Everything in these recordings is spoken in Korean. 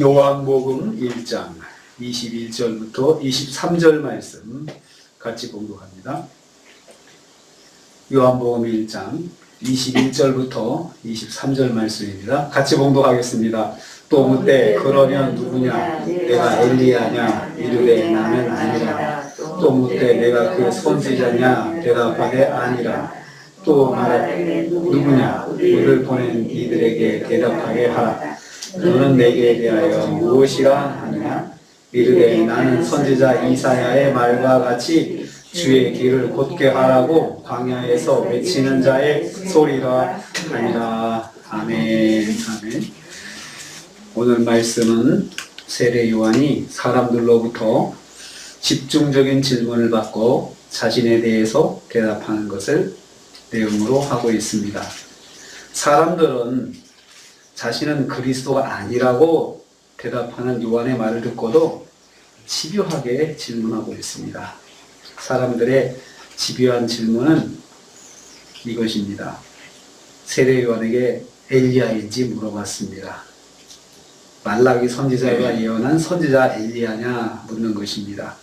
요한복음 1장 21절부터 23절 말씀 같이 공독합니다. 요한복음 1장 21절부터 23절 말씀입니다. 같이 공독하겠습니다. 또 묻되 그러면 누구냐? 내가 엘리야냐? 이르되 나는 아니라. 또 묻되 내가 그 선지자냐? 대답하되 아니라. 또 말하되 누구냐? 우리를 보낸 이들에게 대답하게 하라 너는 내게 대하여 무엇이라 하느냐? 이르되 나는 선지자 이사야의 말과 같이 주의 길을 곧게 하라고 광야에서 외치는 자의 소리라 하니라. 아멘. 아멘. 오늘 말씀은 세례 요한이 사람들로부터 집중적인 질문을 받고 자신에 대해서 대답하는 것을 내용으로 하고 있습니다. 사람들은 자신은 그리스도가 아니라고 대답하는 요한의 말을 듣고도 집요하게 질문하고 있습니다. 사람들의 집요한 질문은 이것입니다. 세례 요한에게 엘리야인지 물어봤습니다. 말라기 선지자가 예언한 선지자 엘리야냐 묻는 것입니다.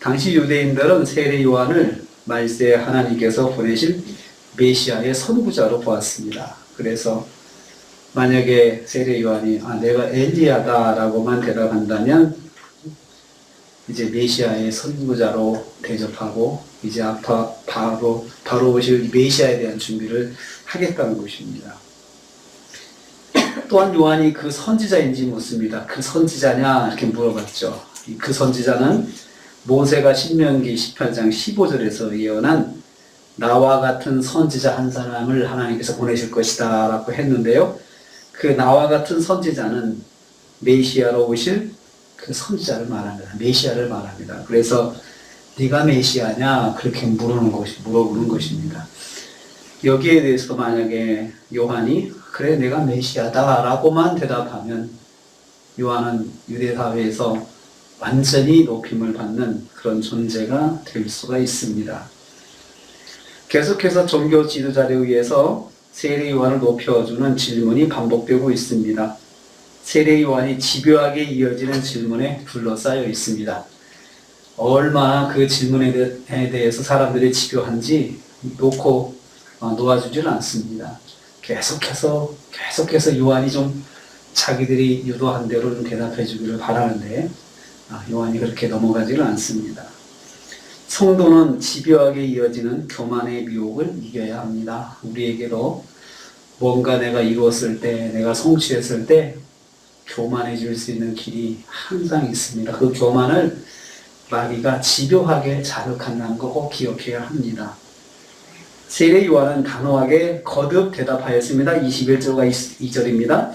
당시 유대인들은 세례 요한을 말세 하나님께서 보내실 메시아의 선구자로 보았습니다. 그래서 만약에 세례 요한이 아 내가 엘리야다라고만 대답한다면 이제 메시아의 선구자로 대접하고 이제 앞а 바로 바로 오실 메시아에 대한 준비를 하겠다는 것입니다. 또한 요한이 그 선지자인지 묻습니다. 그 선지자냐 이렇게 물어봤죠. 그 선지자는 모세가 신명기 18장 15절에서 예언한 나와 같은 선지자 한 사람을 하나님께서 보내실 것이다 라고 했는데요. 그 나와 같은 선지자는 메시아로 오실 그 선지자를 말합니다. 메시아를 말합니다. 그래서 네가 메시아냐 그렇게 물어보는 것이 물어보는 것입니다. 여기에 대해서 만약에 요한이 그래 내가 메시아다라고만 대답하면 요한은 유대 사회에서 완전히 높임을 받는 그런 존재가 될 수가 있습니다. 계속해서 종교 지도자에 의해서 세례 요한을 높여주는 질문이 반복되고 있습니다. 세례 요한이 집요하게 이어지는 질문에 둘러싸여 있습니다. 얼마나 그 질문에 대해서 사람들이 집요한지 놓고 어, 놓아주지는 않습니다. 계속해서 계속해서 요한이 좀 자기들이 유도한 대로 좀 대답해 주기를 바라는데 아, 요한이 그렇게 넘어가지는 않습니다. 성도는 집요하게 이어지는 교만의 미혹을 이겨야 합니다. 우리에게도 뭔가 내가 이루었을 때, 내가 성취했을 때 교만해질 수 있는 길이 항상 있습니다. 그 교만을 마귀가 집요하게 자극한다는 거 꼭 기억해야 합니다. 세례 요한은 단호하게 거듭 대답하였습니다. 21절과 2절입니다.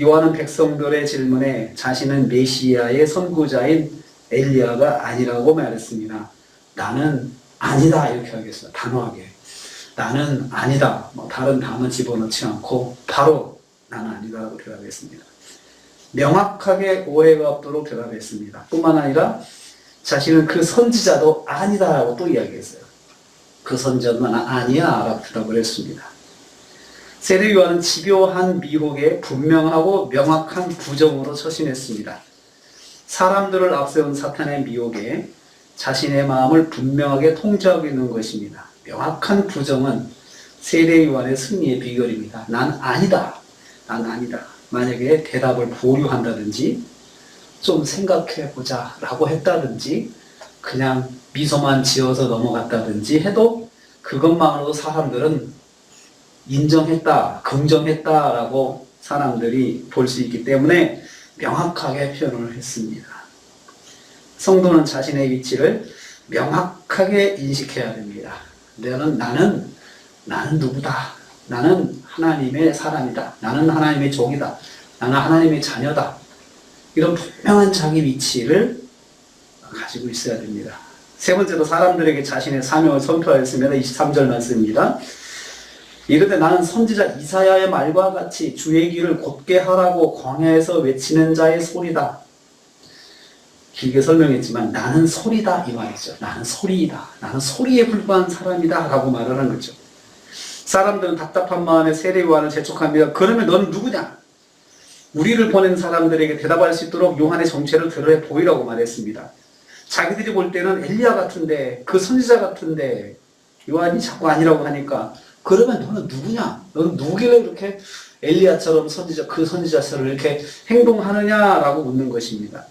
요한은 백성들의 질문에 자신은 메시아의 선구자인 엘리야가 아니라고 말했습니다. 나는 아니다 이렇게 하겠어요. 단호하게. 나는 아니다. 뭐 다른 단어 집어넣지 않고 바로 나는 아니다라고 대답했습니다. 명확하게 오해가 없도록 대답했습니다. 뿐만 아니라 자신은 그 선지자도 아니다라고 또 이야기했어요. 그 선지자도 나 아니야 라고 대답을 했습니다. 세례 요한은 집요한 미혹에 분명하고 명확한 부정으로 처신했습니다. 사람들을 앞세운 사탄의 미혹에 자신의 마음을 분명하게 통제하고 있는 것입니다. 명확한 부정은 세례 요한의 승리의 비결입니다. 난 아니다. 난 아니다. 만약에 대답을 보류한다든지 좀 생각해 보자 라고 했다든지 그냥 미소만 지어서 넘어갔다든지 해도 그것만으로도 사람들은 인정했다, 긍정했다라고 사람들이 볼 수 있기 때문에 명확하게 표현을 했습니다. 성도는 자신의 위치를 명확하게 인식해야 됩니다. 나는, 나는, 나는 누구다. 나는 하나님의 사람이다. 나는 하나님의 종이다. 나는 하나님의 자녀다. 이런 분명한 자기 위치를 가지고 있어야 됩니다. 세 번째로 사람들에게 자신의 사명을 선포하였습니다. 23절 말씀입니다. 이르되 나는 선지자 이사야의 말과 같이 주의 길을 곧게 하라고 광야에서 외치는 자의 소리다. 길게 설명했지만 나는 소리다 이 말이죠. 나는 소리이다. 나는 소리에 불과한 사람이다 라고 말을 하는 거죠. 사람들은 답답한 마음에 세례요한을 재촉합니다. 그러면 너는 누구냐? 우리를 보낸 사람들에게 대답할 수 있도록 요한의 정체를 드러내 보이라고 말했습니다. 자기들이 볼 때는 엘리야 같은데 그 선지자 같은데 요한이 자꾸 아니라고 하니까 그러면 너는 누구냐? 너는 누구길래 이렇게 엘리야처럼 선지자 그 선지자처럼 이렇게 행동하느냐라고 묻는 것입니다.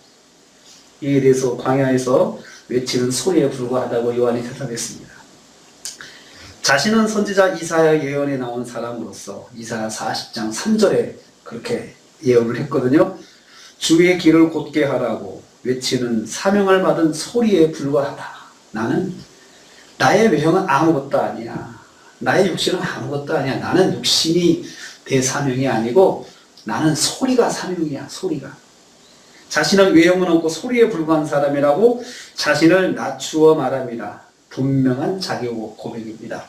이에 대해서 광야에서 외치는 소리에 불과하다고 요한이 대답했습니다. 자신은 선지자 이사야 예언에 나온 사람으로서 이사야 40장 3절에 그렇게 예언을 했거든요. 주의 길을 곧게 하라고 외치는 사명을 받은 소리에 불과하다. 나는 나의 외형은 아무것도 아니야. 나의 육신은 아무것도 아니야. 나는 육신이 내 사명이 아니고 나는 소리가 사명이야. 소리가. 자신은 외형은 없고 소리에 불과한 사람이라고 자신을 낮추어 말합니다. 분명한 자기 고백입니다.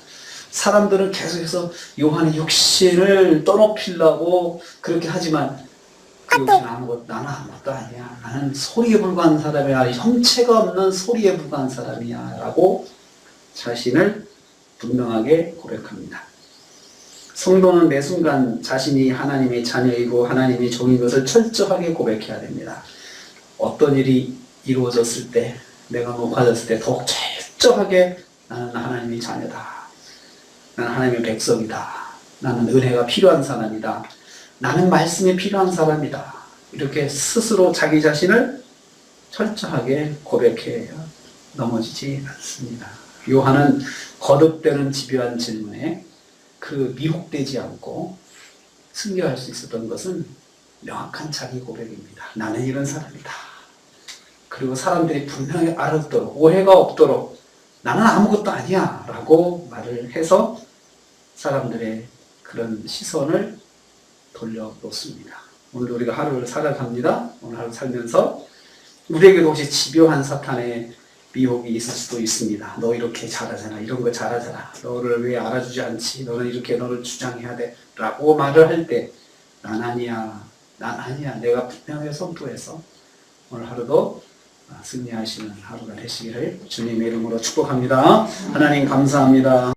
사람들은 계속해서 요한의 육신을 떠넘기려고 그렇게 하지만 그 육신 아무것도 나는 아무것도 아니야. 나는 소리에 불과한 사람이야. 형체가 없는 소리에 불과한 사람이야 라고 자신을 분명하게 고백합니다. 성도는 매 순간 자신이 하나님의 자녀이고 하나님의 종인 것을 철저하게 고백해야 됩니다. 어떤 일이 이루어졌을 때, 내가 높아졌을 때 더욱 철저하게 나는 하나님의 자녀다. 나는 하나님의 백성이다. 나는 은혜가 필요한 사람이다. 나는 말씀이 필요한 사람이다. 이렇게 스스로 자기 자신을 철저하게 고백해야 넘어지지 않습니다. 요한은 거듭되는 집요한 질문에 그 미혹되지 않고 승리할 수 있었던 것은 명확한 자기 고백입니다. 나는 이런 사람이다. 그리고 사람들이 분명히 알았도록 오해가 없도록 나는 아무것도 아니야 라고 말을 해서 사람들의 그런 시선을 돌려놓습니다. 오늘 우리가 하루를 살아갑니다. 오늘 하루 살면서 우리에게도 혹시 집요한 사탄의 미혹이 있을 수도 있습니다. 너 이렇게 잘하잖아. 이런 거 잘하잖아. 너를 왜 알아주지 않지? 너는 이렇게 너를 주장해야 돼. 라고 말을 할 때, 난 아니야. 난 아니야. 내가 분명히 선포해서 오늘 하루도 승리하시는 하루가 되시기를 주님의 이름으로 축복합니다. 하나님 감사합니다.